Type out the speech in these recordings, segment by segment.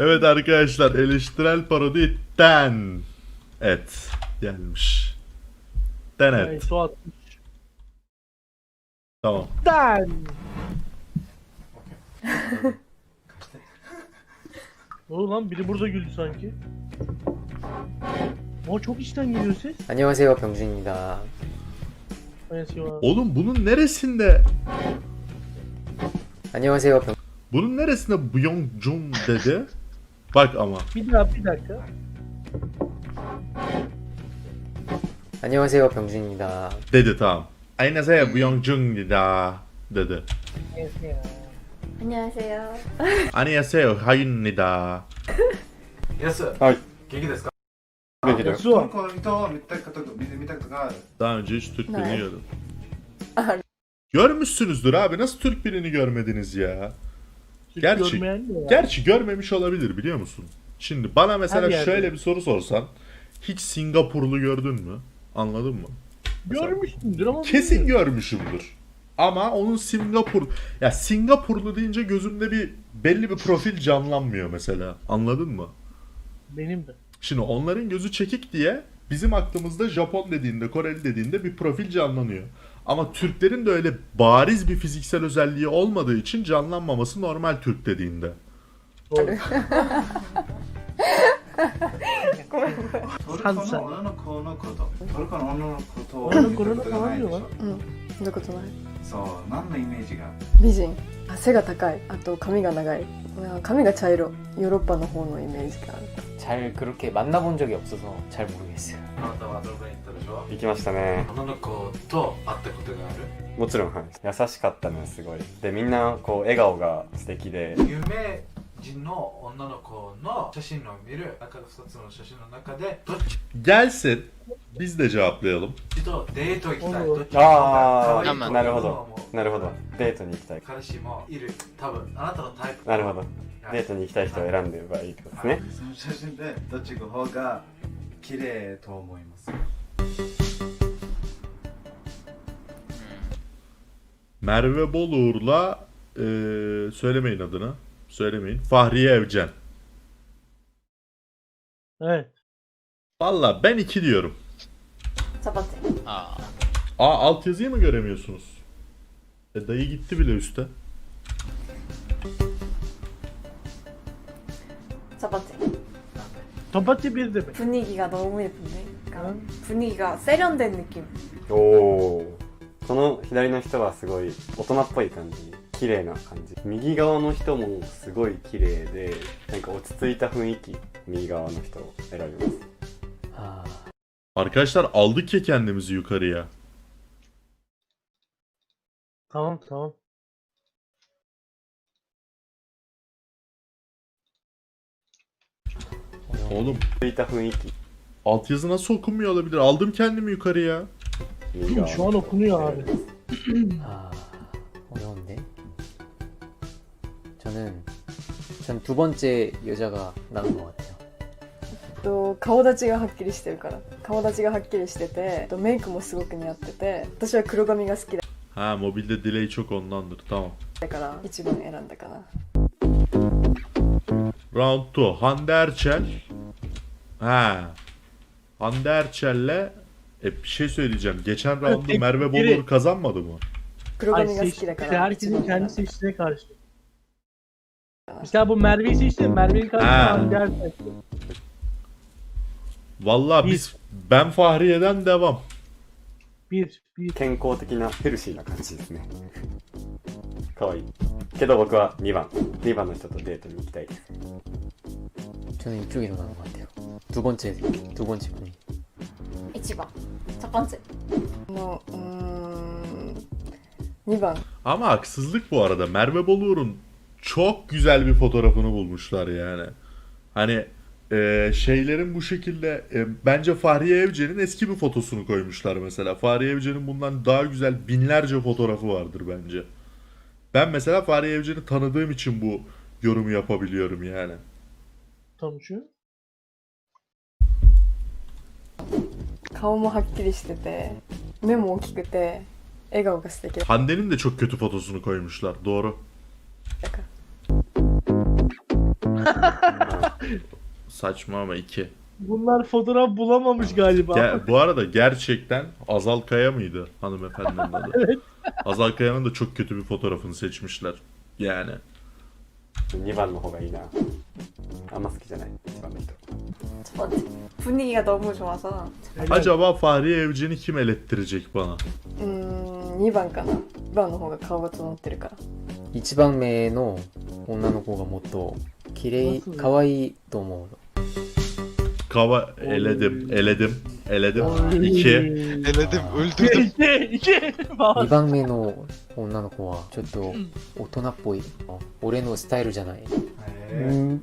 Evet arkadaşlar eleştirel parodi den et gelmiş. Den Yani et. su atmış. Tamam. Dan. Ne oldu lan? Biri burada güldü sanki. Aa çok içten geliyor ses. 안녕하세요 병준입니다. Annesi var. Oğlum bunun neresinde 안녕하세요 병. bunun neresinde Byung Jun dedi? Bak ama. Bir daha bir dakika. 안녕하세요 병준입니다. Dedi tamam. Aynasaya Byung Jun da dedi. Neyse ya. 안녕하세요. Annyeonghaseyo hayunida. Yes. はい。元気ですか元気だよ。 Su ト var. ルコの人を見たこと見見たことがある Daha önce hiç Türk birini Ne? gördüm. Aha. Görmüşsünüzdür abi. Nasıl Türk birini görmediniz ya? Süt Gerçi- görmeyen de ya. Gerçi görmemiş olabilir biliyor musun? Şimdi bana mesela Her yerde. şöyle bir soru sorsan. Hiç Singapurlu gördün mü? Anladın mı? Görmüşsündür ama Kesin görmüşümdür. Ama onun Singapur ya Singapurlu deyince gözümde bir belli bir profil canlanmıyor mesela. Anladın mı? Benim de. Şimdi onların gözü çekik diye bizim aklımızda Japon dediğinde, Koreli dediğinde bir profil canlanıyor. Ama Türklerin de öyle bariz bir fiziksel özelliği olmadığı için canlanmaması normal Türk dediğinde. Doğru. トルコの女の子のことトルコの女の子と女の子見たことがないでしょうん。どういうことないそう何のイメージが美人。あ背が高い。あと髪が長い。まあ髪が茶色。ヨーロッパの方のイメージがある。 잘 그렇게 만나본 적이 없어서 잘 모르겠어요. あなたはどこに行ったでしょ行きましたね女の子と会ったことがあるもちろんはい優しかったねすごいでみんなこう笑顔が素敵で有名人の女の子の写真を見る中2つの写真の中でどっ Gelsin biz de cevaplayalım. ちとデート行きたいおうどっちの方が可あ愛いと思うあなるほどなるほどデートに行きたい彼氏もいる多分あなたのタイプなるほど デートに行きたい人を選んでればいいってことですねその写真でどっちの方が綺麗と思います Merve Boluğur'la eee, söylemeyin adını. Söylemeyin. Fahriye Evcen. Evet. Valla ben iki diyorum. チャパテ。 Aa altyazıyı mı göremiyorsunuz? E, dayı gitti bile üste. Papatya bir demek. 분위기가 너무 예쁜데. 그러니까 분위기가 세련된 느낌. おおこの左の人はすごい大人っぽい感じ綺麗な感じ右側の人もすごい綺麗でなんか落ち着いた雰囲気右側の人を選びます 아, Arkadaşlar aldık ya kendimizi yukarıya. Tamam tamam. Oğlum 落ち着いた雰囲気 altyazı nasıl okunmuyor olabilir? Aldım kendimi yukarıya. 右側 Şu an okunuyor abi. 아 어려운데. 저는 전 두 번째 여자가 나은 것 같아요. と顔立ちがはっきりしてるから顔立ちがはっきりしててとメイクもすごく似合ってて私は黒髪が好き Ha mobilde delay çok ondandır. Tamam. だから一番選んだかな Round 2. Hande Erçel. Ha. Hande Erçel'le e, bir şey söyleyeceğim. Geçen roundda Merve biri- kazanmadı mı? Ay, seç, herkesin kendi seçtiğine karşı. Mesela bu Merve'yi seçti. Merve'nin Ha. karşısında Hande Erçel. Biz ben Fahriye'den devam. Bir, bir. 健康的なヘルシーな感じですね。可愛いけど僕は2番。2番の人とデートに行きたいです。ちょっと一応色が待ってよ。 두 번째 두 번째 고민. 1번. 첫 번째. 뭐, 음, 2번. Ama haksızlık bu arada. Merve Bolur'un çok güzel bir fotoğrafını bulmuşlar yani. Hani e, şeylerin bu şekilde e, bence Fahriye Evcen'in eski bir fotosunu koymuşlar mesela. Fahriye Evcen'in bundan daha güzel binlerce fotoğrafı vardır bence. Ben mesela Fahriye Evcen'i tanıdığım için bu yorumu yapabiliyorum yani. Tanıcı? 顔もはっきりしてて目も大きくて笑顔が素敵だ Hande'nin de çok kötü fotosunu koymuşlar. Doğru. から Ha. Saçma ama 2. Bunlar fotoğraf bulamamış galiba. Ge- bu arada gerçekten Azal Kaya mıydı hanımefendinin adı? Evet. Azal Kaya'nın da çok kötü bir fotoğrafını seçmişler. Yani. 2番の方がいいなあんま好きじゃない1番の人 첫 번째 분위기가 너무 좋아서 Helal. Acaba Fahriye Evcen'i kim elettirecek bana? 음 2番かな2番の方が顔が整ってるから1番目の女の子がもっと綺麗そう可愛いと思うの Kava eledim, eledim, eledim. Oy. 2. Eledim, öldürdüm. İki, iki. Bak. 2番目の女の子はちょっと大人っぽい俺のスタイルじゃない、うへん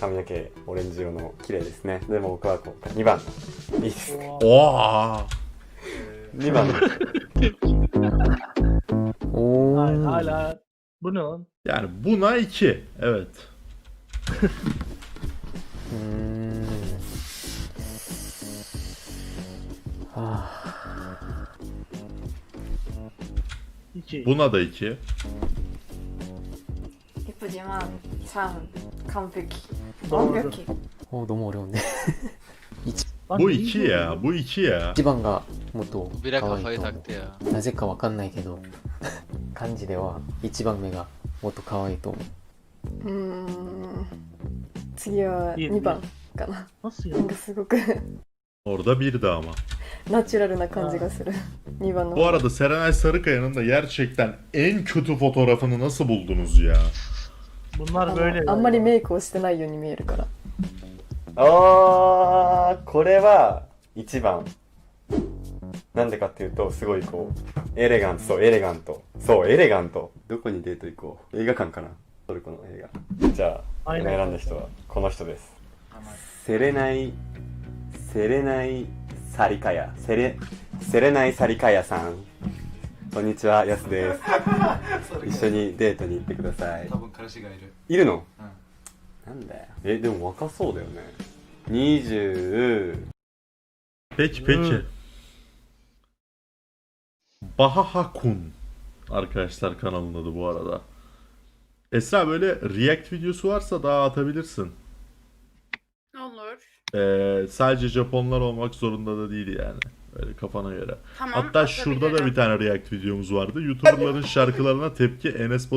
髪の毛オレンジ色の綺麗ですねでも僕は今回2番いいですねおお2番 buna 2. Evet. Hmm. Ah. İki. Buna da 2. イプジマンさん完璧 Doğru. 完璧おどうも俺もね Lan Bu iyi 2 bu. ya. Bu 2 ya. 1番がもっと Bire 可愛 kafayı いと思 taktı ya. うなぜかわかんないけど漢字では1番目がもっと可愛いと思ううーん次はいいね2番かな Nasıl な ya? んかすごく Orada 1 de ama. ナチュラルな感じがする2番の Bu arada Serenay Sarıkaya'nın da gerçekten en kötü fotoğrafını nasıl buldunuz ya? あ Bunlar の böyle. あんまりメイクをしてないように見えるから。あーこれは1番。なんでかっていうとすごいこうエレガントそうエレガント。そうエレガント。どこにデート行こう。映画館かな。トルコの映画。じゃあはい。俺が選んだ人はこの人です。セレナイセレナイサリカヤ。セレセレナイサリカヤさんこんにちはヤスですそれ一緒にデートに行ってください多分彼氏がいるいるのうんなんだよえでも若そうだよね20 Peki peki. Baha Kun arkadaşlar kanalın adı bu arada. Esra böyle react videosu varsa daha atabilirsin. Olur. Ee, sadece Japonlar olmak zorunda da değil yani. Öyle kafana göre. Tamam. Hatta şurada da bir tane react videomuz vardı. YouTuber'ların şarkılarına tepki Enes Batur